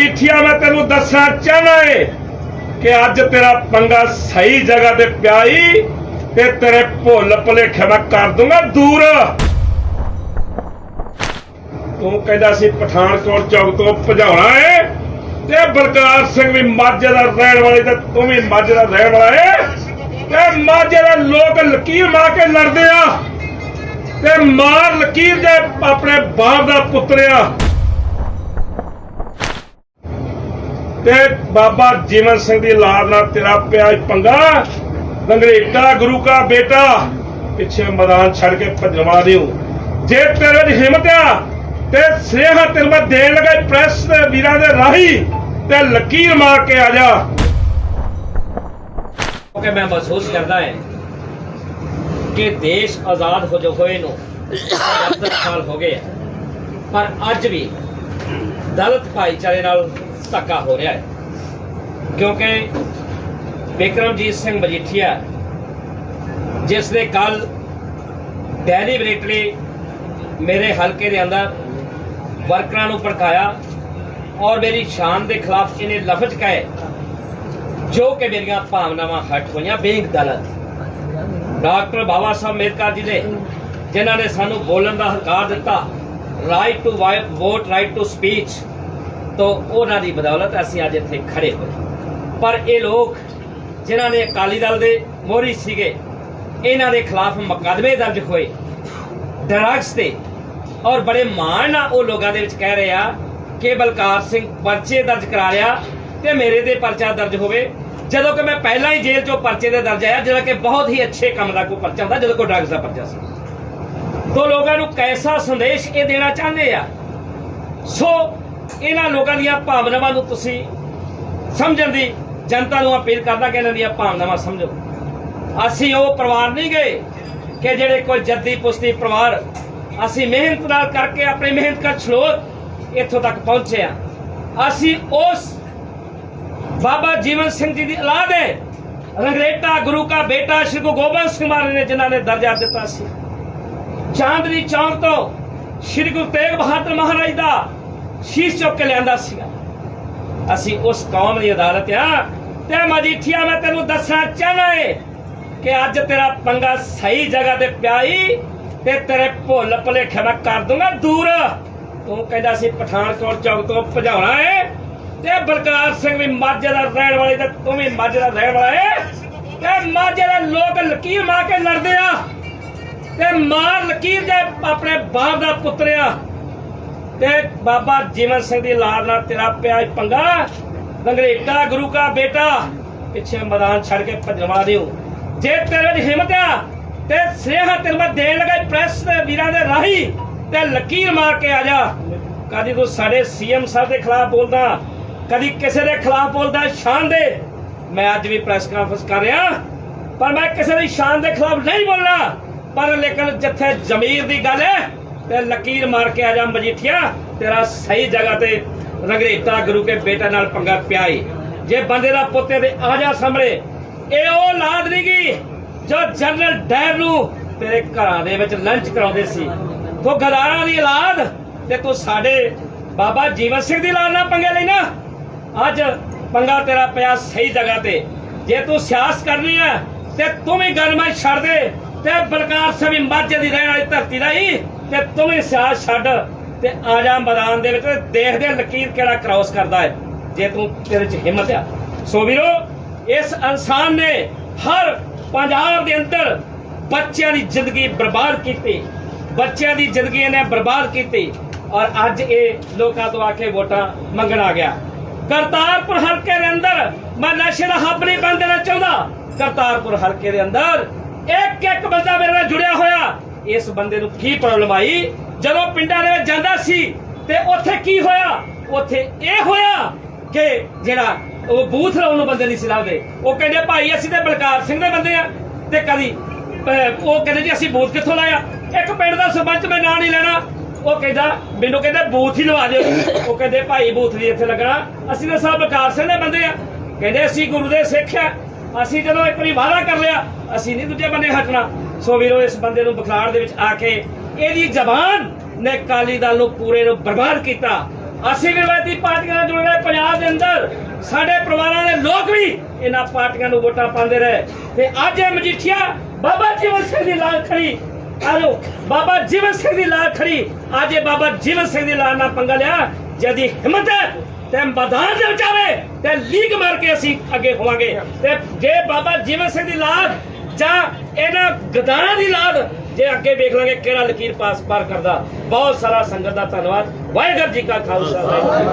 ਮਜੀਠੀਆ ਮੈਂ ਤੈਨੂੰ ਦੱਸਣਾ ਚਾਹਣਾ ਏ ਕਿ ਅੱਜ ਤੇਰਾ ਪੰਗਾ ਸਹੀ ਜਗ੍ਹਾ ਤੇ ਪਿਆ ਤੇ ਤੇਰੇ ਭੁੱਲ ਭੁਲੇਖੇ ਮੈਂ ਕਰ ਦੂੰਗਾ ਦੂਰ। ਤੂੰ ਕਹਿੰਦਾ ਸੀ ਪਠਾਨਕੋਟ ਚੌਕ ਤੋਂ ਭਜਾਉਣਾ ਏ ਤੇ ਬਲਕਾਰ ਸਿੰਘ ਵੀ ਮਾਝੇ ਦਾ ਰਹਿਣ ਵਾਲੇ ਤੇ ਤੂੰ ਵੀ ਮਾਝੇ ਦਾ ਰਹਿਣ ਵਾਲਾ ਏ ਤੇ ਮਾਝੇ ਦੇ ਲੋਕ ਲਕੀਰ ਮਾਰ ਕੇ ਲੜਦੇ ਆ ਤੇ ਮਾਰ ਲਕੀਰ ਜੇ ਆਪਣੇ ਬਾਪ ਦਾ ਪੁੱਤਰਿਆ ਤੇ ਬਾਬਾ ਜੀਵਨ ਸਿੰਘ ਦੀ ਲਾਰ ਨਾਲ ਤੇਰਾ ਪਿਆ ਪੰਗਾ। ਲੰਗਰੇਟਾ ਗੁਰੂ ਕਾ ਬੇਟਾ, ਪਿੱਛੇ ਮੈਦਾਨ ਛੱਡ ਕੇ ਭਜਵਾ ਦਿਓ। ਜੇ ਤੇਰੇ ਵਿੱਚ ਹਿੰਮਤ ਆ ਤੇ ਸੇਹਾ ਤੈਨੂੰ ਮੈਂ ਦੇਣ ਲੱਗਾ ਪ੍ਰੈਸ ਦੇ ਵੀਰਾਂ ਦੇ ਰਾਹੀ, ਤੇ ਲਕੀਰ ਮਾਰ ਕੇ ਆ ਜਾ। ਕਿ ਮੈਂ ਮਹਿਸੂਸ ਕਰਦਾ ਹੈ ਕਿ ਦੇਸ਼ ਆਜ਼ਾਦ ਹੋ ਜੋ ਹੋਏ ਨੂੰ 70 ਸਾਲ ਹੋ ਗਏ ਪਰ ਅੱਜ ਵੀ ਦਲਿਤ ਭਾਈਚਾਰੇ ਨਾਲ ਧੱਕਾ ਹੋ ਰਿਹਾ ਹੈ। ਕਿਉਂਕਿ ਵਿਕਰਮਜੀਤ ਸਿੰਘ ਮਜੀਠੀਆ, ਜਿਸ ਨੇ ਕੱਲ ਡੈਲੀਬਰੇਟਲੀ ਮੇਰੇ ਹਲਕੇ ਦੇ ਅੰਦਰ ਵਰਕਰਾਂ ਨੂੰ ਭੜਕਾਇਆ ਔਰ ਮੇਰੀ ਸ਼ਾਨ ਦੇ ਖਿਲਾਫ ਇਹਨੇ ਲਫ਼ਜ਼ ਕਹੇ, ਜੋ ਕਿ ਮੇਰੀਆਂ ਭਾਵਨਾਵਾਂ ਹਟ ਹੋਈਆਂ। ਬੇਇੰਗ ਦਲਤ। ਡਾਕਟਰ ਬਾਬਾ ਸਾਹਿਬ ਅੰਬੇਦਕਰ ਜੀ ਨੇ ਜਿਨ੍ਹਾਂ ਨੇ ਸਾਨੂੰ ਬੋਲਣ ਦਾ ਹੰਕਾਰ ਦਿੱਤਾ right to vote right to speech ਤੋਂ ਉਹਨਾਂ ਦੀ ਬਦੌਲਤ ਅਸੀਂ ਅੱਜ ਇੱਥੇ ਖੜੇ ਹੋਏ ਪਰ ਇਹ ਲੋਕ ਜਿਨ੍ਹਾਂ ਨੇ ਅਕਾਲੀ ਦਲ ਦੇ ਮੋਹਰੀ ਸੀਗੇ, ਇਹਨਾਂ ਦੇ ਖਿਲਾਫ ਮੁਕੱਦਮੇ ਦਰਜ ਹੋਏ ਡਰੱਗਸ ਤੇ। ਔਰ ਬੜੇ ਮਾਣ ਨਾਲ ਉਹ ਲੋਕਾਂ ਦੇ ਵਿੱਚ ਕਹਿ ਰਹੇ ਆ ਕਿ ਬਲਕਾਰ ਸਿੰਘ ਪਰਚੇ ਦਰਜ ਕਰਾ ਰਿਹਾ ਤੇ ਮੇਰੇ ਤੇ ਪਰਚਾ ਦਰਜ ਹੋਵੇ। ਜਦੋਂ ਕਿ ਮੈਂ ਪਹਿਲਾਂ ਹੀ ਜੇਲ੍ਹ ਚੋਂ ਪਰਚੇ ਦੇ ਦਰਜ ਆਇਆ, ਜਿਹੜਾ ਕਿ ਬਹੁਤ ਹੀ ਅੱਛੇ ਕੰਮ ਦਾ ਕੋਈ ਪਰਚਾ ਹੁੰਦਾ, ਜਦੋਂ ਕੋਈ ਡਰੱਗਸ ਦਾ ਪਰਚਾ ਸੀ। ਤੋਂ ਲੋਕਾਂ ਨੂੰ ਕੈਸਾ ਸੰਦੇਸ਼ ਇਹ ਦੇਣਾ ਚਾਹੁੰਦੇ ਆ? ਸੋ, ਇਹਨਾਂ ਲੋਕਾਂ ਦੀਆਂ ਭਾਵਨਾਵਾਂ ਨੂੰ ਤੁਸੀਂ ਸਮਝਣ ਦੀ ਜਨਤਾ ਨੂੰ ਅਪੀਲ ਕਰਦਾ ਕਿ ਇਹਨਾਂ ਦੀਆਂ ਭਾਵਨਾਵਾਂ ਸਮਝੋ। ਅਸੀਂ ਉਹ ਪਰਿਵਾਰ ਨਹੀਂ ਗਏ ਕਿ ਜਿਹੜੇ ਕੋਈ ਜੱਦੀ ਪੁਸ਼ਤੀ ਪਰਿਵਾਰ ਅਸੀਂ ਮਿਹਨਤ ਨਾਲ ਕਰਕੇ ਆਪਣੀ ਮਿਹਨਤ ਕਰ ਛਲੋਤ ਇੱਥੋਂ ਤੱਕ ਪਹੁੰਚੇ ਆ ਅਸੀਂ ਉਸ ਬਾਬਾ ਜੀਵਨ ਸਿੰਘ ਜੀ ਦੀ ਔਲਾਦ ਹੈ। ਰੰਗਰੇਟਾ ਗੁਰੂ ਕਾ ਬੇਟਾ ਸ਼੍ਰੀ ਗੁਰੂ ਗੋਬਿੰਦ ਸਿੰਘ ਮਹਾਰਾਜ ਨੇ ਜਿਨ੍ਹਾਂ ਨੇ ਦਰਜਾ ਦਿੱਤਾ ਸੀ। ਚਾਂਦਨੀ ਚੌਂਕ ਤੋਂ ਸ਼੍ਰੀ ਗੁਰੂ ਤੇਗ ਬਹਾਦਰ ਮਹਾਰਾਜ ਦਾ ਸ਼ੀਸ਼ ਚੁੱਕ ਕੇ ਲਿਆਂਦਾ ਸੀਗਾ। ਅਸੀਂ ਉਸ ਕੌਮ ਦੀ ਅਦਾਲਤ ਆ, ਤੇ ਮਜੀਠੀਆ ਮੈਂ ਤੈਨੂੰ ਦੱਸਣਾ ਚਾਹਨਾ ਏ ਕਿ ਅੱਜ ਤੇਰਾ ਪੰਗਾ ਸਹੀ ਜਗ੍ਹਾ ਤੇ ਪਿਆ ਤੇ ਤੇਰੇ ਭੁੱਲ ਭੁਲੇਖੇ ਮੈਂ ਕਰ ਦੂੰਗਾ ਦੂਰ। ਤੂੰ ਕਹਿੰਦਾ ਸੀ ਪਠਾਨਕੋਟ ਚੌਕ ਤੋਂ ਭਜਾਉਣਾ ਏ, ਤੇ ਬਲਕਾਰ ਸਿੰਘ ਵੀ ਮਾਝੇ ਦਾ ਰਹਿਣ ਵਾਲੇ ਤੇ ਤੂੰ ਵੀ ਮਾਝੇ ਦਾ ਰਹਿਣ ਵਾਲਾ ਏ, ਤੇ ਮਾਝੇ ਦੇ ਲੋਕ ਲਕੀਰ ਮਾਰ ਕੇ ਲੜਦੇ ਆ। ਤੇ ਮਾਰ ਲਕੀਰ ਜੇ ਆਪਣੇ ਬਾਪ ਦਾ ਪੁੱਤਰਿਆ ਤੇ ਬਾਬਾ ਜੀਵਨ ਸਿੰਘ ਦੀ ਲਾਰ ਨਾਲ ਤੇਰਾ ਪਿਆ ਪੰਗਾ। ਲੰਗਰੇਟਾ ਗੁਰੂ ਕਾ ਬੇਟਾ, ਪਿੱਛੇ ਮੈਦਾਨ ਛੱਡ ਕੇ ਭਜਵਾ ਦਿਓ। ਜੇ ਤੇਰੇ ਵਿੱਚ ਹਿੰਮਤ ਆ ਤੇ ਸੇਹਾ ਤੈਨੂੰ ਮੈਂ ਦੇਣ ਲੱਗਾ ਪ੍ਰੈਸ ਦੇ ਵੀਰਾਂ ਦੇ ਰਾਹੀ, ਤੇ ਲਕੀਰ ਮਾਰ ਕੇ ਆ ਜਾ। ਕਦੀ ਤੂੰ ਸਾਡੇ ਸੀਐਮ ਸਾਹਿਬ ਦੇ ਖਿਲਾਫ ਬੋਲਦਾ, ਕਦੀ ਕਿਸੇ ਦੇ ਖਿਲਾਫ ਬੋਲਦਾ ਸ਼ਾਨ ਦੇ। ਮੈਂ ਅੱਜ ਵੀ ਪ੍ਰੈਸ ਕਾਨਫਰੰਸ ਕਰ ਰਿਹਾ, ਪਰ ਮੈਂ ਕਿਸੇ ਦੀ ਸ਼ਾਨ ਦੇ ਖਿਲਾਫ ਨਹੀਂ ਬੋਲਣਾ ਪਰ ਲੇਕਿਨ ਜਿੱਥੇ ਜ਼ਮੀਰ ਦੀ ਗੱਲ ਹੈ, ਤੇ ਲਕੀਰ ਮਾਰ ਕੇ ਆ ਜਾ ਮਜੀਠੀਆ, ਤੇਰਾ ਸਹੀ ਜਗ੍ਹਾ ਤੇ ਰੰਗਰੇਟਾ ਗੁਰੂ ਕੇ ਬੇਟਾ ਨਾਲ ਪੰਗਾ ਪਿਆ ਈ। ਜੇ ਬੰਦੇ ਦਾ ਪੁੱਤੇ ਦੇ ਆ ਜਾ ਸਾਹਮਣੇ, ਇਹ ਉਹ ਲਾਦ ਨਹੀਂ ਗਈ ਜੋ ਜਨਰਲ ਡੈਰ ਨੂੰ ਤੇਰੇ ਘਰਾਂ ਦੇ ਵਿੱਚ ਲੰਚ ਕਰਾਉਂਦੇ ਸੀ। ਤੂੰ ਗਦਾਰਾਂ ਦੀ ਔਲਾਦ ਤੇ ਤੂੰ ਸਾਡੇ ਬਾਬਾ ਜੀਵਨ ਸਿੰਘ ਦੀ ਔਲਾਦ ਨਾਲ ਪੰਗੇ ਲੈਣਾ। ਅੱਜ ਪੰਗਾ ਤੇਰਾ ਪਿਆ ਸਹੀ ਜਗ੍ਹਾ ਤੇ। ਜੇ ਤੂੰ ਸਿਆਸਤ ਕਰਨੀ ਹੈ, ਤੇ ਤੂੰ ਵੀ ਗਨਮੈ ਛੱਡ ਦੇ। ਤੇ ਬਲਕਾਰ ਸਿੰਘ ਮਾਝੇ ਦੀ ਰਹਿਣ ਵਾਲੀ ਧਰਤੀ ਦਾ ਹੀ, ਤੇ ਤੂੰ ਵੀ ਸਿਆਸਤ ਛੱਡ ਤੇ ਆ ਜਾ ਮੈਦਾਨ ਦੇ ਵਿੱਚ ਦੇਖਦੇ ਲਕੀਰ ਕਿਹੜਾ ਕ੍ਰਾਸ ਕਰਦਾ ਹੈ, ਜੇ ਤੂੰ ਤੇਰੇ 'ਚ ਹਿੰਮਤ ਆ। ਸੋ ਵੀਰੋ, ਇਸ ਇਨਸਾਨ ਨੇ ਹਰ ਪੰਜਾਬ ਦੇ ਅੰਦਰ ਬੱਚਿਆਂ ਦੀ ਜ਼ਿੰਦਗੀ ਬਰਬਾਦ ਕੀਤੀ, ਬੱਚਿਆਂ ਦੀ ਜ਼ਿੰਦਗੀ ਇਹਨੇ ਬਰਬਾਦ ਕੀਤੀ ਔਰ ਅੱਜ ਇਹ ਲੋਕਾਂ ਤੋਂ ਆ ਕੇ ਵੋਟਾਂ ਮੰਗਣ ਆ ਗਿਆ। ਕਰਤਾਰਪੁਰ ਹਲਕੇ ਦੇ ਅੰਦਰ, ਮੈਂ ਨਸ਼ੇ ਦਾ ਹੱਬ ਨਹੀਂ ਬਣ ਦੇਣਾ ਚਾਹੁੰਦਾ। ਕਰਤਾਰਪੁਰ ਹਲਕੇ ਦੇ ਅੰਦਰ ਇੱਕ ਇੱਕ ਬੰਦਾ ਮੇਰੇ ਨਾਲ ਜੁੜਿਆ ਹੋਇਆ। ਇਸ ਬੰਦੇ ਨੂੰ ਕੀ ਪ੍ਰੋਬਲਮ ਆਈ? ਜਦੋਂ ਪਿੰਡਾਂ ਦੇ ਵਿੱਚ ਜਾਂਦਾ ਸੀ ਤੇ ਉੱਥੇ ਕੀ ਹੋਇਆ? ਉੱਥੇ ਇਹ ਹੋਇਆ ਕਿ ਜਿਹੜਾ ਉਹ ਬੂਥ ਲਾਉਣ ਬੰਦੇ ਨਹੀਂ ਸੀ ਲੱਭਦੇ ਉਹ ਕਹਿੰਦੇ, ਭਾਈ, ਅਸੀਂ ਤੇ ਬਲਕਾਰ ਸਿੰਘ ਦੇ ਬੰਦੇ ਆ ਤੇ ਕਦੀ ਉਹ ਕਹਿੰਦੇ ਜੀ, ਅਸੀਂ ਬੂਥ ਕਿੱਥੋਂ ਲਾਇਆ? ਇੱਕ ਪਿੰਡ ਦਾ ਸਰਪੰਚ ਮੈਂ ਨਾਂ ਨਹੀਂ ਲੈਣਾ। ਉਹ ਕਹਿੰਦਾ, ਮੈਨੂੰ ਕਹਿੰਦੇ ਬੂਥ ਹੀ ਲਵਾ ਦਿਓ। ਉਹ ਕਹਿੰਦੇ, ਭਾਈ, ਬੂਥ ਨਹੀਂ ਇੱਥੇ ਲੱਗਣਾ। ਅਸੀਂ ਤਾਂ ਸਭ ਬਲਕਾਰ ਸਿੰਘ ਦੇ ਬੰਦੇ ਆ। ਕਹਿੰਦੇ, ਅਸੀਂ ਗੁਰੂ ਦੇ ਸਿੱਖ ਆ। ਅਸੀਂ ਜਦੋਂ ਇੱਕ ਵਾਰੀ ਵਾਅਦਾ ਕਰ ਲਿਆ, ਅਸੀਂ ਨਹੀਂ ਦੂਜੇ ਬੰਨੇ ਹਟਣਾ। ਸੋ ਵੀਰੋ, ਇਸ ਬੰਦੇ ਨੂੰ ਬਖਲਾੜ ਦੇ ਵਿੱਚ ਆ ਕੇ ਇਹਦੀ ਜ਼ਬਾਨ ਨੇ ਕਾਲੀ ਦਲ ਨੂੰ ਪੂਰੇ ਨੂੰ ਬਰਬਾਦ ਕੀਤਾ। ਅਸੀਂ ਵੀ ਪਾਰਟੀਆਂ ਨਾਲ ਜੁੜ ਰਹੇ ਪੰਜਾਬ ਸਾਡੇ ਪਰਿਵਾਰਾਂ ਦੇ ਲੋਕ ਵੀ ਇਹਨਾਂ ਪਾਰਟੀਆਂ ਨੂੰ ਵੋਟਾਂ ਪਾਉਂਦੇ ਰਹੇ। ਤੇ ਅੱਜ ਇਹ ਮਜੀਠੀਆ ਬਾਬਾ ਜੀਵਨ ਸਿੰਘ ਦੀ ਲਾਲ ਖੜੀ। ਆਲੋ ਬਾਬਾ ਜੀਵਨ ਸਿੰਘ ਦੀ ਲਾਲ ਖੜੀ। ਅੱਜ ਇਹ ਬਾਬਾ ਜੀਵਨ ਸਿੰਘ ਦੀ ਲਾਲ ਨਾਲ ਪੰਗਾ ਲਿਆ ਜਦੀ ਹਿੰਮਤ ਹੈ ਤੇ ਮੈਦਾਨ ਦੇ ਵਿੱਚ ਆਵੇ ਤੇ ਲੀਗ ਮਾਰ ਕੇ ਅਸੀਂ ਅੱਗੇ ਹੋਵਾਂਗੇ ਤੇ ਜੇ ਬਾਬਾ ਜੀਵਨ ਸਿੰਘ ਦੀ ਲਾਲ ਜਾਂ ਇਹਨਾਂ ਗਦਾਰਾਂ ਦੀ ਲਾਲ ਜੇ ਅੱਗੇ ਵੇਖ ਲਾਂਗੇ ਕਿਹੜਾ ਲਕੀਰ ਪਾਸ ਪਾਰ ਕਰਦਾ। ਬਹੁਤ ਸਾਰਾ ਸੰਗਤ ਦਾ ਧੰਨਵਾਦ। ਵਾਹਿਗੁਰੂ ਜੀ ਕਾ ਖਾਲਸਾ।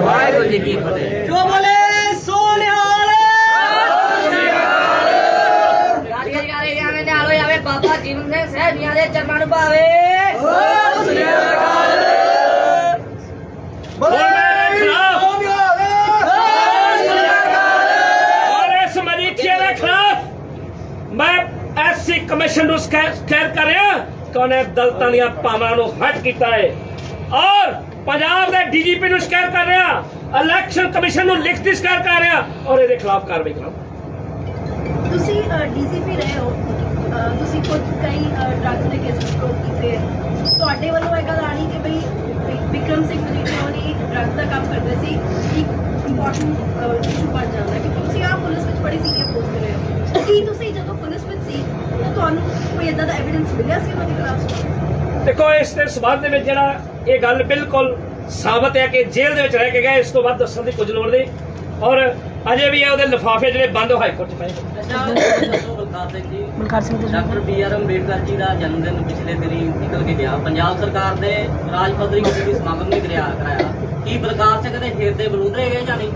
ਵਾਹਿਗੁਰੂ ਜੀ ਕੀ ਫਤਿਹ। ਜੋ ਬੋਲੇ ਬਾਬਾ ਜੀਵਨ ਸਿੰਘ ਸਹਿਬੀਆਂ ਦੇ ਚਰਨਾਂ ਨੂੰ ਭਾਵੇ। ਮੇਰੇ ਖਿਲਾਫ ਔਰ ਇਸ ਮਜੀਠੀਏ ਦੇ ਖਿਲਾਫ ਮੈਂ ਐਸਸੀ ਕਮਿਸ਼ਨ ਨੂੰ ਸ਼ਿਕਾਇਤ ਕਰ ਰਿਹਾ ਕਿ ਦਲਤਾਂ ਦੀਆਂ ਭਾਵਨਾਵਾਂ ਨੂੰ ਹਟ ਕੀਤਾ ਹੈ। ਔਰ ਪੰਜਾਬ ਦੇ ਡੀਜੀਪੀ ਨੂੰ ਸ਼ਿਕਾਇਤ ਕਰ ਰਿਹਾ ਇਲੈਕਸ਼ਨ ਕਮਿਸ਼ਨ ਨੂੰ ਲਿਖਤੀ ਸ਼ਿਕਾਇਤ ਕਰ ਰਿਹਾ ਔਰ ਇਹਦੇ ਖਿਲਾਫ ਕਾਰਵਾਈ ਕਰਾਓ। ਤੁਸੀਂ ਡੀਸੀਪੀ ਰਹੇ ਹੋ। ਤੁਸੀਂ ਖੁਦ ਕਈ ਡਰੱਗਸ ਦੇ ਕੇਸ ਪ੍ਰੋਵ ਕੀਤੇ। ਤੁਹਾਡੇ ਵੱਲੋਂ ਇਹ ਗੱਲ ਆਣੀ ਕਿ ਬਈ ਵਿ- ਵਿਕਰਮ ਸਿੰਘ ਮਜੀਠੀਆ ਉਹਨੇ ਡਰੱਗਸ ਦਾ ਕੰਮ ਕਰਦੇ ਸੀ। ਇੱਕ ਇੰਪੋਰਟੈਂਟ ਇਸ਼ੂ ਬਣ ਜਾਂਦਾ ਕਿ ਤੁਸੀਂ ਆਪ ਪੁਲਿਸ ਵਿੱਚ ਬੜੀ ਸੀਨੀਅਰ ਪੋਸਟ ਤੇ ਰਹੇ ਹੋ। ਕੀ ਤੁਸੀਂ ਜਦੋਂ ਪੁਲਿਸ ਵਿੱਚ ਸੀ ਤਾਂ ਤੁਹਾਨੂੰ ਕੋਈ ਇਦਾਂ ਦਾ ਐਵੀਡੈਂਸ ਮਿਲਿਆ ਸੀ ਉਹਨਾਂ ਦੇ ਖਿਲਾਫ ਦੇਖੋ ਇਸ ਦੇ ਸਬੰਧ ਦੇ ਵਿੱਚ ਜਿਹੜਾ ਇਹ ਗੱਲ ਬਿਲਕੁਲ ਸਾਬਤ ਹੈ ਕਿ ਜੇਲ੍ਹ ਦੇ ਵਿੱਚ ਰਹਿ ਕੇ ਗਏ ਇਸ ਤੋਂ ਵੱਧ ਦੱਸਣ ਦੀ ਕੁਝ ਲੋੜ ਨਹੀਂ। ਔਰ ਅਜੇ ਵੀ ਇਹ ਉਹਦੇ ਲਿਫਾਫੇ ਜਿਹੜੇ ਬੰਦ ਹਾਈ ਕੋਰਟ 'ਚ ਪਏ ਨੇ। Balkar Singh doctor B R Ambedkar ji ਦਾ ਜਨਮ ਦਿਨ ਪਿਛਲੇ ਦਿਨੀ ਨਿਕਲ ਕੇ ਗਿਆ। ਪੰਜਾਬ ਸਰਕਾਰ ਨੇ ਰਾਜ ਪੱਧਰੀ ਕਮੇਟੀ ਸਮਾਗਮ ਨਹੀਂ ਕਰਿਆ ਕਰਾਇਆ। ਕੀ ਬਲਕਾਰ ਸਿੰਘ ਦੇ ਖੇਤ ਦੇ ਵਿਰੋਧ ਰਹੇ ਗਏ ਜਾਂ ਨਹੀਂ?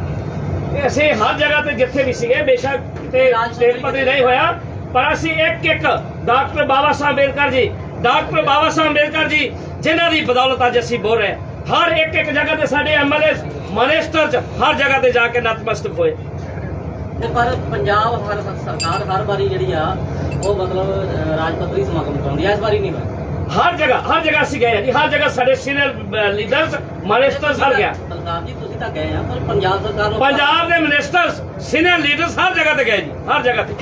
ਇਹ ਅਸੀਂ ਹਰ ਜਗ੍ਹਾ ਤੇ ਜਿੱਥੇ ਵੀ ਸੀਗੇ ਬੇਸ਼ੱਕ ਤੇ ਸਟੇਟ ਪੱਧਰੀ ਨਹੀਂ ਹੋਇਆ। ਪਰ ਅਸੀਂ ਇੱਕ ਇੱਕ ਡਾਕਟਰ ਬਾਬਾ ਸਾਹਿਬ ਅੰਬੇਦਕਰ ਜੀ ਡਾਕਟਰ ਬਾਬਾ ਸਾਹਿਬ ਅੰਬੇਦਕਰ ਜੀ ਜਿਨ੍ਹਾਂ ਦੀ ਬਦੌਲਤ ਅੱਜ ਅਸੀਂ ਬੋਲ ਰਹੇ। ਹਰ ਇੱਕ ਇੱਕ ਜਗ੍ਹਾ ਤੇ ਸਾਡੇ ਐਮਐਲਏ ਮਨਿਸਟਰ ਚ ਹਰ ਜਗ੍ਹਾ ਤੇ ਜਾ ਕੇ ਨਤਮਸਤਕ ਹੋਏ। ਤੇ ਪਰ ਪੰਜਾਬ ਹਰ ਸਰਕਾਰ ਹਰ ਵਾਰੀ ਜਿਹੜੀ ਆ ਉਹ ਮਤਲਬ ਅਹ, ਰਾਜ ਪੱਧਰੀ ਸਮਾਗਮ ਕਰਾਉਂਦੀ ਆ। ਇਸ ਵਾਰੀ ਨਹੀਂ ਹਰ ਜਗ੍ਹਾ ਹਰ ਜਗ੍ਹਾ ਅਸੀਂ ਗਏ ਹਾਂ ਜੀ। ਹਰ ਜਗ੍ਹਾ ਸਾਡੇ ਸੀਨੀਅਰ ਲੀਡਰਸ ਮਨਿਸਟਰ ਹਰ ਗਿਆ। ਬਲਕਾਰ ਜੀ ਤੁਸੀਂ ਤਾਂ ਗਏ ਆ ਪਰ ਪੰਜਾਬ ਸਰਕਾਰ ਨੂੰ ਪੰਜਾਬ ਦੇ ਮਿਨਿਸਟਰਸ ਸੀਨੀਅਰ ਲੀਡਰਸ ਹਰ ਜਗ੍ਹਾ ਤੇ ਗਏ ਜੀ। ਹਰ ਜਗ੍ਹਾ ਤੇ।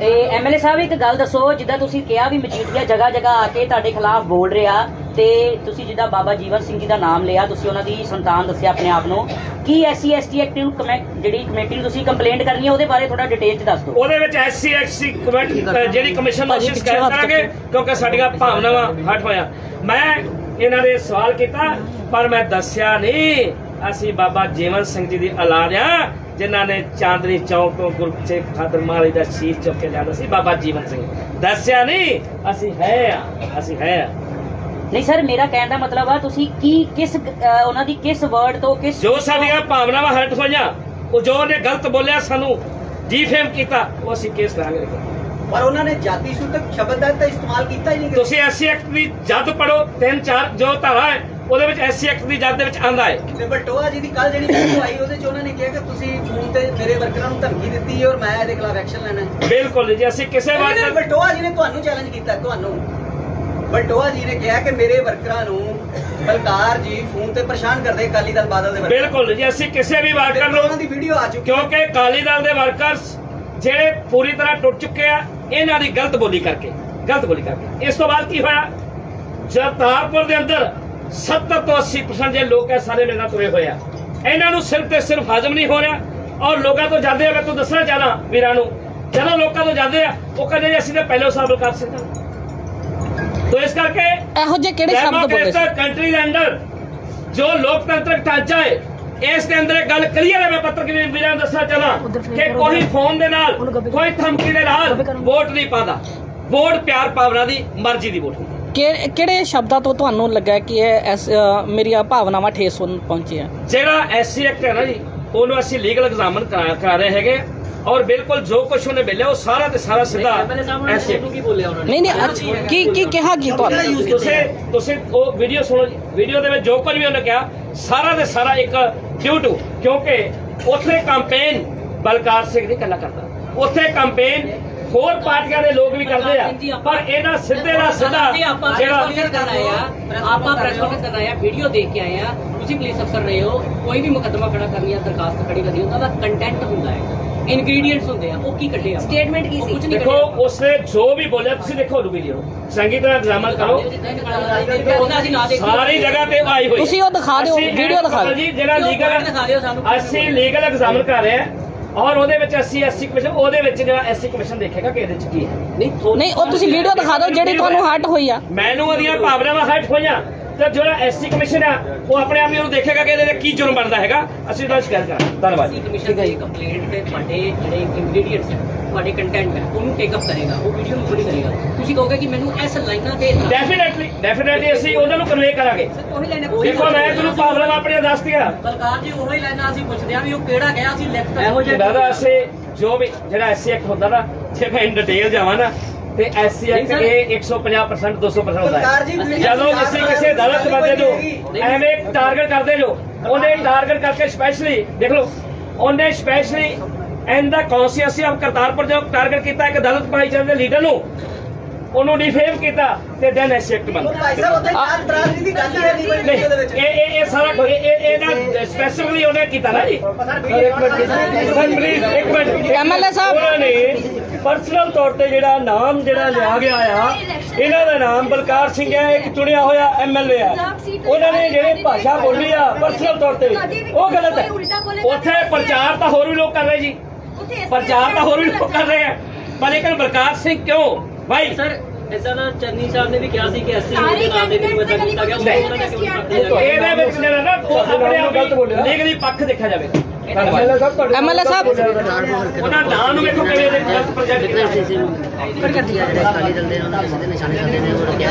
ਇਹ ਐਮਐਲਏ ਸਾਹਿਬ ਇੱਕ ਗੱਲ ਦੱਸੋ ਜਿੱਦਾਂ ਤੁਸੀਂ ਕਿਹਾ ਵੀ ਮਜੀਠੀਆ ਜਗ੍ਹਾ ਜਗ੍ਹਾ ਆ ਕੇ ਤੁਹਾਡੇ ਖਿਲਾਫ ਬੋਲ ਰਿਹਾ ਤੇ ਤੁਸੀਂ ਜਿੱਦਾਂ ਬਾਬਾ ਜੀਵਨ ਸਿੰਘ ਜੀ ਦਾ ਨਾਮ ਲਿਆ ਤੁਸੀਂ ਉਹਨਾਂ ਦੀ ਸੰਤਾਨ ਦੱਸਿਆ ਆਪਣੇ ਆਪ ਨੂੰ ਕੀ ਐਸਸੀ ਐਸਟੀ ਐਕਟ ਨੂੰ ਜਿਹੜੀ ਕਮੇਟੀ ਨੂੰ ਤੁਸੀਂ ਕੰਪਲੇਂਟ ਕਰਨੀ ਹੈ ਉਹਦੇ ਬਾਰੇ ਥੋੜਾ ਡਿਟੇਲ ਚ ਦੱਸ ਦਿਓ। ਉਹਦੇ ਵਿੱਚ ਐਸਸੀ ਐਕਸੀ ਕਮੇਟੀ ਜਿਹੜੀ ਕਮਿਸ਼ਨ ਨੂੰ ਅਸੀਂ ਸ਼ਿਕਾਇਤ ਕਰਾਂਗੇ ਕਿਉਂਕਿ ਸਾਡੀਆਂ ਭਾਵਨਾਵਾਂ ਹਟ ਹੋਇਆ ਮੈਂ ਇਹਨਾਂ ਦੇ ਸਵਾਲ ਕੀਤਾ ਪਰ ਮੈਂ ਦੱਸਿਆ ਨਹੀਂ ਅਸੀਂ ਬਾਬਾ ਜੀਵਨ ਸਿੰਘ ਜੀ ਦੀ ਔਲਾਦ ਆ। ਜਿਨ੍ਹਾਂ ਨੇ ਚਾਂਦਨੀ ਚੌਕ ਤੋਂ ਗੁਰੂ ਤੇਗ ਬਹਾਦਰ ਮਹਾਰਾਜ ਦਾ ਸ਼ੀਸ਼ ਚੁੱਕ ਕੇ ਲਿਆਂਦਾ ਸੀ ਬਾਬਾ ਜੀਵਨ ਸਿੰਘ। ਦੱਸਿਆ ਨਹੀਂ ਅਸੀਂ ਹੈ ਆ ਅਸੀਂ ਹੈ ਆ। ਨਹੀਂ ਸਰ ਮੇਰਾ ਕਹਿਣ ਦਾ ਮਤਲਬ ਆ ਤੁਸੀਂ ਕੀ ਕਿਸ ਅਹ, ਉਹਨਾਂ ਦੀ ਕਿਸ ਵਰਡ ਤੋਂ ਕਿਸ ਜੋ ਸਾਡੀਆਂ ਭਾਵਨਾਵਾਂ ਹਟ ਹੋਈਆਂ ਉਹ ਜੋ ਉਹਨੇ ਗਲਤ ਬੋਲਿਆ ਸਾਨੂੰ ਡੀਫੇਮ ਕੀਤਾ ਉਹ ਅਸੀਂ ਕੇਸ ਲਾਂਗੇ ਪਰ ਉਹਨਾਂ ਨੇ ਜਾਤੀ ਸੂਚਕ ਸ਼ਬਦ ਦਾ ਤਾਂ ਇਸਤੇਮਾਲ ਕੀਤਾ ਹੀ ਨਹੀਂ। ਤੁਸੀਂ ਐਸਸੀ ਐਕਟ ਦੀ ਜੱਦ ਪੜੋ ਤਿੰਨ ਚਾਰ ਜੋ ਧਾਰਾ ਹੈ ਉਹਦੇ ਵਿੱਚ ਐਸਸੀ ਐਕਟ ਦੀ ਜੱਦ ਦੇ ਵਿੱਚ ਆਂਦਾ ਹੈ। ਤੇ ਬਟੋਆ ਜੀ ਦੀ ਕੱਲ ਜਿਹੜੀ ਵੀਡੀਓ ਆਈ ਉਹਦੇ ਚ ਉਹਨਾਂ ਨੇ ਕਿਹਾ ਕਿ ਤੁਸੀਂ ਫੋਨ ਤੇ ਮੇਰੇ ਵਰਕਰਾਂ ਨੂੰ ਧਮਕੀ ਦਿੱਤੀ ਹੈ ਔਰ ਮੈਂ ਇਹਦੇ ਖਿਲਾਫ ਐਕਸ਼ਨ ਲੈਣਾ ਹੈ। ਬਿਲਕੁਲ ਜੀ ਅਸੀਂ ਕਿਸੇ ਵਾਰ ਨਹੀਂ, ਨਹੀਂ, ਬਟੋਆ ਜੀ ਨੇ ਤੁਹਾਨੂੰ ਚੈਲੰਜ ਕੀਤਾ ਤੁਹਾਨੂੰ। ਬਟੋਆ ਜੀ ਨੇ ਕਿਹਾ ਕਿ ਮੇਰੇ ਵਰਕਰਾਂ ਨੂੰ ਬਲਕਾਰ ਜੀ ਫੋਨ ਤੇ ਪਰੇਸ਼ਾਨ ਕਰਦੇ ਅਕਾਲੀ ਦਲ ਬਾਦਲ ਦੇ ਵਰਕਰ। ਬਿਲਕੁਲ ਜੀ ਅਸੀਂ ਕਿਸੇ ਵੀ ਵਰਕਰ ਉਹਨਾਂ ਦੀ ਨੂੰ ਵੀਡੀਓ ਆ ਚੁੱਕੀ ਕਿਉਂਕਿ ਕਾਲੀ ਦਲ ਦੇ ਵਰਕਰਸ ਜਿਹੜੇ ਪੂਰੀ ਤਰ੍ਹਾਂ ਟੁੱਟ ਚੁੱਕੇ ਆ ਇਹਨਾਂ ਦੀ ਗਲਤ ਬੋਲੀ ਕਰਕੇ ਗਲਤ ਬੋਲੀ ਕਰਕੇ। ਇਸ ਤੋਂ ਬਾਅਦ ਕੀ ਹੋਇਆ? ਜਰਤਾਰਪੁਰ ਦੇ ਅੰਦਰ 70 ਤੋਂ 80% ਜੇ ਲੋਕ ਹੈ ਸਾਰੇ ਮੇਰੇ ਨਾਲ ਤੁਰੇ ਹੋਏ ਆ। ਇਹਨਾਂ ਨੂੰ ਸਿਰਫ ਤੇ ਸਿਰਫ ਹਜਮ ਨਹੀਂ ਹੋ ਰਿਹਾ ਔਰ ਲੋਕਾਂ ਤੋਂ ਜਾਂਦੇ ਆ ਮੈਂ ਤੁਹਾਨੂੰ ਦੱਸਣਾ ਚਾਹਨਾ ਵੀਰਾਂ ਨੂੰ ਜਦੋਂ ਲੋਕਾਂ ਤੋਂ ਜਾਂਦੇ ਆ ਉਹ ਕਹਿੰਦੇ ਜੀ ਅਸੀਂ ਤਾਂ ਪਹਿਲੇ ਸਾਲ ਕਰ ਸਕਦੇ। ਤੋ ਇਸ ਕਰਕੇ ਇਹੋ ਜਿਹੇ ਕਿਹੜੇ ਸ਼ਬਦ ਬੋਲੇ ਸੀ? ਕੰਟਰੀ ਦੇ ਅੰਦਰ ਜੋ ਲੋਕਤੰਤਰਕ ਢਾਂਚਾ ਹੈ ਇਸ ਦੇ ਅੰਦਰ ਗੱਲ ਕਲੀਅਰ ਹੈ ਮੈਂ ਪੱਤਰਕਾਰ ਵੀਰਾਂ ਨੂੰ ਦੱਸਣਾ ਚਾਹਨਾ ਕਿ ਕੋਈ ਫੋਨ ਦੇ ਨਾਲ ਕੋਈ ਧਮਕੀ ਦੇ ਨਾਲ ਵੋਟ ਨਹੀਂ ਪਾਉਂਦਾ। ਵੋਟ ਪਿਆਰ ਭਾਵਨਾ ਦੀ ਮਰਜ਼ੀ ਦੀ ਵੋਟ ਹੁੰਦੀ। ਹੈ। ਕਿ- ਕਿਹੜੇ ਸ਼ਬਦਾਂ ਤੋਂ ਤੁਹਾਨੂੰ ਲੱਗਾ ਕਿ ਇਹ ਅ, ਮੇਰੀਆਂ ਭਾਵਨਾਵਾਂ ਠੇਸ ਸੁਣ ਪਹੁੰਚੀਆਂ? ਜਿਹੜਾ ਐਸਸੀ ਐਕਟ ਹੈ ਨਾ ਜੀ ਉਹਨੂੰ ਅਸੀਂ ਲੀਗਲ ਐਗਜ਼ਾਮਨ ਕਰਾ ਕਰਾ ਰਹੇ ਹੈਗੇ ਔਰ ਬਿਲਕੁਲ ਜੋ ਕੁਝ ਉਹਨੇ ਮਿਲਿਆ ਉਹ ਸਾਰਾ ਤੇ ਸਾਰਾ ਸਿੱਧਾ ਐਸਸੀ ਤੁਹਾਨੂੰ ਕੀ ਬੋਲਿਆ ਉਹਨਾਂ ਨੇ? ਨਹੀਂ ਨਹੀਂ ਅੱਛਾ, ਕੀ ਕੀ ਕਿਹਾ ਕੀ ਤੁਹਾਨੂੰ? ਤੁਸੀਂ ਤੁਸੀਂ ਉਹ ਵੀਡੀਓ ਸੁਣੋ ਜੀ। ਵੀਡੀਓ ਦੇ ਵਿੱਚ ਜੋ ਕੁਝ ਵੀ ਉਹਨੇ ਕਿਹਾ ਸਾਰਾ ਦੇ ਸਾਰਾ ਇੱਕ ਡਿਊ ਟੂ ਕਿਉਂਕਿ ਉੱਥੇ ਕੈਂਪੇਨ ਬਲਕਾਰ ਸਿੰਘ ਨਹੀਂ ਕੱਲਾ ਕਰਦਾ। ਉੱਥੇ ਕੈਂਪੇਨ ਹੋਰ ਪਾਰਟੀਆਂ ਦੇ ਲੋਕ ਵੀ ਕਰਦੇ ਆ। ਪਰ ਇਹਨਾਂ ਸਿੱਧੇ ਦਾ ਸਿੱਧਾ ਜਿਹੜਾ ਪ੍ਰੈਸ ਕਰ ਆਏ ਆ। ਆਪਾਂ ਪ੍ਰੈਸ ਕਾਨਫਰੰਸ ਕਰ ਆਏ ਆ ਵੀਡੀਓ ਦੇਖ ਕੇ ਆਏ ਆ। ਤੁਸੀਂ ਪੁਲਿਸ ਅਫਸਰ ਰਹੇ ਹੋ ਕੋਈ ਵੀ ਮੁਕੱਦਮਾ ਖੜਾ ਕਰਨੀ ਆ ਦਰਖਾਸਤ ਖੜੀ ਕਰਨੀ ਉਹਦਾ ਦਾ ਕੰਟੈਂਟ ਹੁੰਦਾ ਹੈ। ਇਨਗਰੀਡੀਐਂਟਸ ਹੁੰਦੇ ਆ ਉਹ ਕੀ ਕੱਢੇ ਆ ਸਟੇਟਮੈਂਟ ਕੀ ਸੀ? ਕੁਝ ਨਹੀਂ ਦੇਖੋ ਉਸਨੇ ਜੋ ਵੀ ਬੋਲਿਆ ਤੁਸੀਂ ਦੇਖੋ ਉਹ ਵੀਡੀਓ ਚੰਗੀ ਤਰ੍ਹਾਂ ਐਗਜ਼ਾਮਨ ਕਰੋ। ਸਾਰੀ ਜਗ੍ਹਾ ਤੇ ਆਈ ਹੋਈ ਤੁਸੀਂ ਉਹ ਦਿਖਾ ਦਿਓ, ਵੀਡੀਓ ਦਿਖਾ ਦਿਓ। ਜੀ ਜਿਹੜਾ ਲੀਗਲ ਦਿਖਾ ਦਿਓ ਸਾਨੂੰ। ਅਸੀਂ ਲੀਗਲ ਐਗਜ਼ਾਮਨ ਕਰ ਰਹੇ ਹਾਂ। ਔਰ ਉਹਦੇ ਵਿੱਚ ਐਸਸੀ ਐਸਸੀ ਕਮਿਸ਼ਨ ਉਹਦੇ ਵਿੱਚ ਜਿਹੜਾ ਐਸਸੀ ਕਮਿਸ਼ਨ ਦੇਖੇਗਾ ਕਿ ਇਹਦੇ ਚ ਕੀ ਹੈ। ਨਹੀਂ ਨਹੀਂ ਉਹ ਤੁਸੀਂ ਵੀਡੀਓ ਦਿਖਾ ਦਿਓ ਜਿਹੜੀ ਤੁਹਾਨੂੰ ਹਰਟ ਹੋਈ ਆ। ਮੈਨੂੰ ਉਹਦੀਆਂ ਭਾਵਨਾਵਾਂ ਹਟ ਹੋਈਆਂ। ਤੇ ਜਿਹੜਾ ਐਸਸੀ ਕਮਿਸ਼ਨ ਆ ਉਹ ਆਪਣੇ ਆਪ ਹੀ ਉਹਨੂੰ ਦੇਖੇਗਾ ਕਿ ਇਹਦੇ ਤੇ ਕੀ ਜੁਰਮ ਬਣਦਾ ਹੈਗਾ। ਅਸੀਂ ਉਹਦਾ ਸ਼ਿਕਾਇਤ ਕਰਾਂਗੇ। ਧੰਨਵਾਦ ਜੀ। ਕਮਿਸ਼ਨ ਦੀ ਕੰਪਲੇਂਟ ਤੇ ਤੁਹਾਡੇ ਜਿਹੜੇ ਇੰਗਰੀਡੀਐਂਟਸ ਹੈ ਤੁਹਾਡੇ ਕੰਟੈਂਟ ਹੈ ਉਹਨੂੰ ਟੇਕ ਅਪ ਕਰੇਗਾ ਉਹ ਵੀਡੀਓ ਨੂੰ ਥੋੜੀ ਕਰੇਗਾ। ਤੁਸੀਂ ਕਹੋਗੇ ਕਿ ਮੈਨੂੰ ਇਸ ਲਾਈਨਾਂ ਤੇ ਡੈਫੀਨਿਟਲੀ ਡੈਫੀਨਿਟਲੀ ਅਸੀਂ ਉਹਨਾਂ ਨੂੰ ਕਨਵੇ ਕਰਾਂਗੇ। ਉਹੀ ਦੇਖੋ ਮੈਂ ਤੁਹਾਨੂੰ ਭਾਵਨਾਵਾਂ ਆਪਣੀਆਂ ਦੱਸਤੀਆਂ। ਬਲਕਾਰ ਜੀ ਉਹੀ ਲੈਣਾ ਅਸੀਂ ਪੁੱਛਦੇ ਆ ਵੀ ਉਹ ਕਿਹੜਾ ਗਿਆ ਅਸੀਂ ਲਿਖਤ ਇਹੋ ਦਾਦਾ ਅਸੀਂ ਜੋ ਵੀ ਜਿਹੜਾ ਐਸਸੀ ਐਕਟ ਹੁੰਦਾ ਨਾ ਜੇ ਮੈਂ ਇਨ ਡਿਟੇਲ ਜਾਵਾਂ ਨਾ ਤੇ ਐਸਸੀ ਐਕਟ ਇਹ 150% 200% ਹੁੰਦਾ ਹੈ। ਜਦੋਂ ਸਰਕਾਰ ਕਿਸੇ ਨੂੰ ਕਿਸੇ ਦਲਤ ਕੋਈ ਬੰਦੇ ਨੂੰ ਐਵੇਂ ਟਾਰਗੇਟ ਕਰਦੇ ਜੋ। ਉਹਨੇ ਟਾਰਗੇਟ ਕਰਕੇ ਸਪੈਸ਼ਲੀ ਦੇਖ ਲਓ ਉਹਨੇ ਸਪੈਸ਼ਲੀ ਐਂਡ ਦਾ ਕੌਂਸੀਅਸ ਆਫ ਕਰਤਾਰਪੁਰ ਜੋ ਟਾਰਗੇਟ ਕੀਤਾ ਇੱਕ ਦਲਤ ਭਾਈਚਾਰੇ ਦੇ ਲੀਡਰ ਨੂੰ ਉਹਨੂੰ ਡਿਫੇਮ ਕੀਤਾ ਤੇ then SC act Bhai Sahib ਦੀ ਗੱਲ ਹੀ ਨਹੀਂ ਇਹ ਇਹ ਇਹ ਸਾਰਾ ਇਹ ਇਹਦਾ ਉਹਨੇ ਕੀਤਾ ਨਾ ਜੀ। ਇੱਕ ਮਿੰਟ ਇੱਕ ਮਿੰਟ MLA ਸਾਹਿਬ। ਉਹਨਾਂ ਨੇ ਪਰਸਨਲ ਤੌਰ ਤੇ ਜਿਹੜਾ ਨਾਮ ਜਿਹੜਾ ਲਿਆ ਗਿਆ ਆ ਇਹਨਾਂ ਦਾ ਨਾਮ ਬਲਕਾਰ ਸਿੰਘ ਹੈ ਇੱਕ ਚੁਣਿਆ ਹੋਇਆ ਐਮਐਲਏ ਆ ਉਹਨਾਂ ਨੇ ਜਿਹੜੇ ਭਾਸ਼ਾ ਬੋਲੀ ਆ ਪਰਸਨਲ ਤੌਰ ਤੇ ਉਹ ਗਲਤ ਹੈ। ਉੱਥੇ ਪ੍ਰਚਾਰ ਤਾਂ ਹੋਰ ਵੀ ਲੋਕ ਕਰ ਰਹੇ ਜੀ। ਪ੍ਰਚਾਰ ਤਾਂ ਹੋਰ ਵੀ ਲੋਕ ਕਰ ਰਹੇ ਆ। ਪਰ ਲੇਕਿਨ ਬਲਕਾਰ ਸਿੰਘ ਕਿਉਂ? ਭਾਈ। ਸਰ ਇਦਾਂ ਦਾ ਚੰਨੀ ਸਾਹਿਬ ਨੇ ਵੀ ਕਿਹਾ ਸੀ ਕਿ ਐਸਸੀ ਦੇ ਨਾਮ ਦੇ ਵੀ candidates ਕੀਤਾ ਗਿਆ। ਉਹਨਾਂ ਨੇ ਕਿਉਂ ਇਹਦੇ ਵਿੱਚ ਜਿਹੜਾ ਨਾ ਉਹ ਆਪਣੇ ਆਪ ਗਲਤ ਬੋਲਿਆ। ਲੀਗਲੀ ਪੱਖ ਦੇਖਿਆ ਜਾਵੇ। ਐਮਐਲਏ ਸਾਹਿਬ ਉਹਨਾਂ ਨਾਂ। ਨੂੰ ਵੇਖੋ ਕਿਵੇਂ ਦੇ ਗਲਤ ਪ੍ਰੋਜੈਕਟ ਕੀਤਾ। ਪਰ ਕਰਦੀ ਆ ਜਿਹੜੇ ਅਕਾਲੀ ਦਲ ਦੇ ਉਹਨਾਂ ਦੇ ਸਿੱਧੇ ਨਿਸ਼ਾਨੇ ਕਰਦੇ ਨੇ ਉਹ ਕਿਹਾ